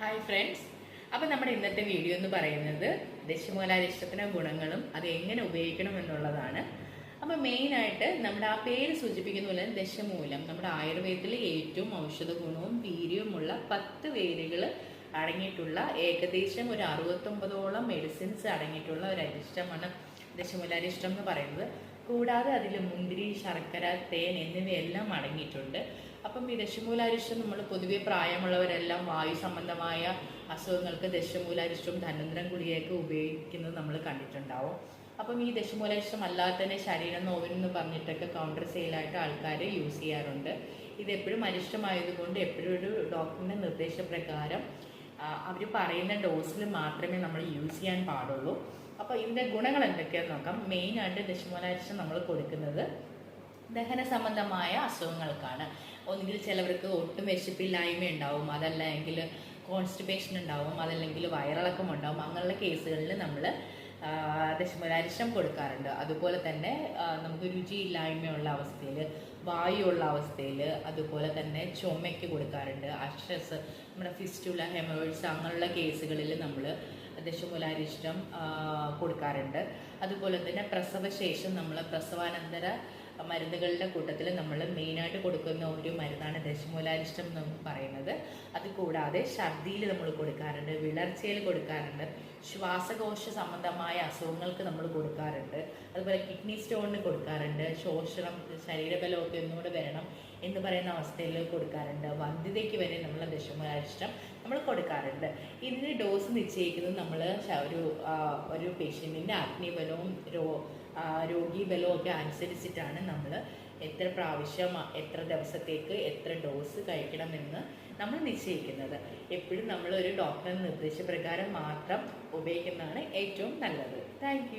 Hi friends അപ്പം നമ്മുടെ ഇന്നത്തെ വീഡിയോ എന്ന് പറയുന്നത് ദശമൂലാരിഷ്ടത്തിന് ഗുണങ്ങളും അത് എങ്ങനെ ഉപയോഗിക്കണം എന്നുള്ളതാണ്. അപ്പം മെയിനായിട്ട് നമ്മുടെ ആ പേര് സൂചിപ്പിക്കുന്ന പോലെ ദശമൂലം നമ്മുടെ ആയുർവേദത്തിലെ ഏറ്റവും ഔഷധ ഗുണവും വീര്യവുമുള്ള പത്ത് വേരുകൾ അടങ്ങിയിട്ടുള്ള ഏകദേശം ഒരു അറുപത്തൊമ്പതോളം മെഡിസിൻസ് അടങ്ങിയിട്ടുള്ള ഒരു അരിഷ്ടമാണ് ദശമൂലാരിഷ്ടം എന്ന് പറയുന്നത്. കൂടാതെ അതിൽ മുന്തിരി ശർക്കര തേൻ എന്നിവയെല്ലാം അടങ്ങിയിട്ടുണ്ട്. അപ്പം ഈ ദശമൂലാരിഷ്ടം നമ്മൾ പൊതുവെ പ്രായമുള്ളവരെല്ലാം വായു സംബന്ധമായ അസുഖങ്ങൾക്ക് ദശമൂലാരിഷ്ടം ധനന്തരം ഗുളികയൊക്കെ ഉപയോഗിക്കുന്നത് നമ്മൾ കണ്ടിട്ടുണ്ടാവും. അപ്പം ഈ ദശമൂലാരിഷ്ടം അല്ലാതെ തന്നെ ശരീരം നോവിനെന്ന് പറഞ്ഞിട്ടൊക്കെ കൗണ്ടർ സെയിലായിട്ട് ആൾക്കാർ യൂസ് ചെയ്യാറുണ്ട്. ഇതെപ്പോഴും അരിഷ്ടമായതുകൊണ്ട് എപ്പോഴും ഒരു ഡോക്ടറിന്റെ നിർദ്ദേശപ്രകാരം അവർ പറയുന്ന ഡോസിൽ മാത്രമേ നമ്മൾ യൂസ് ചെയ്യാൻ പാടുള്ളൂ. അപ്പോൾ ഇതിന്റെ ഗുണങ്ങൾ എന്തൊക്കെയാണെന്ന് നോക്കാം. മെയിനായിട്ട് ദശമൂലാരിഷ്ടം നമ്മൾ കൊടുക്കുന്നത് ദഹന സംബന്ധമായ അസുഖങ്ങൾക്കാണ്. ഒന്നുകിൽ ചിലവർക്ക് ഒട്ടും വിശപ്പില്ലായ്മ ഉണ്ടാവും. അതല്ലെങ്കിൽ കോൺസ്റ്റിപ്പേഷൻ ഉണ്ടാവും. അതല്ലെങ്കിൽ വയറിളക്കം ഉണ്ടാവും. അങ്ങനെയുള്ള കേസുകളിൽ നമ്മൾ ദശമലാരിഷ്ടം കൊടുക്കാറുണ്ട്. അതുപോലെ തന്നെ നമുക്ക് രുചിയില്ലായ്മയുള്ള അവസ്ഥയിൽ വായുള്ള അവസ്ഥയിൽ അതുപോലെ തന്നെ ചുമയ്ക്ക് കൊടുക്കാറുണ്ട്. അഷസ് നമ്മുടെ ഫിസ്റ്റുല ഹെമോയിഡ്സ് അങ്ങനെയുള്ള കേസുകളിൽ നമ്മൾ ദശമൂലാരിഷ്ടം കൊടുക്കാറുണ്ട്. അതുപോലെ തന്നെ പ്രസവശേഷം നമ്മൾ പ്രസവാനന്തര മരുന്നുകളുടെ കൂട്ടത്തിൽ നമ്മൾ മെയിനായിട്ട് കൊടുക്കുന്ന ഒരു മരുന്നാണ് ദശമൂലാരിഷ്ടം എന്ന് പറയുന്നത്. അത് കൂടാതെ ഛർദിയിൽ നമ്മൾ കൊടുക്കാറുണ്ട് വിളർച്ചയിൽ കൊടുക്കാറുണ്ട് ശ്വാസകോശ സംബന്ധമായ അസുഖങ്ങൾക്ക് നമ്മൾ കൊടുക്കാറുണ്ട്. അതുപോലെ കിഡ്നി സ്റ്റോണിന് കൊടുക്കാറുണ്ട്. ശോഷണം ശരീരബലമൊക്കെ ഒന്നുകൂടെ വരണം. എന്ന് പറയുന്ന അവസ്ഥയിൽ കൊടുക്കാറുണ്ട്. വന്ധ്യതയ്ക്ക് വരെ നമ്മൾ ദശമൂലാരിഷ്ടം നമ്മൾ കൊടുക്കാറുണ്ട്. ഇതിന് ഡോസ് നിശ്ചയിക്കുന്നത് നമ്മൾ ഒരു ഒരു പേഷ്യന്റിന്റെ അഗ്നിബലവും രോ രോഗീബലവും ഒക്കെ അനുസരിച്ചിട്ടാണ് നമ്മൾ എത്ര പ്രാവശ്യം എത്ര ദിവസത്തേക്ക് എത്ര ഡോസ് കഴിക്കണമെന്ന് നമ്മൾ നിശ്ചയിക്കുന്നത്. എപ്പോഴും നമ്മൾ ഒരു ഡോക്ടറുടെ നിർദ്ദേശപ്രകാരം മാത്രം ഉപയോഗിക്കുന്നതാണ് ഏറ്റവും നല്ലത്. താങ്ക്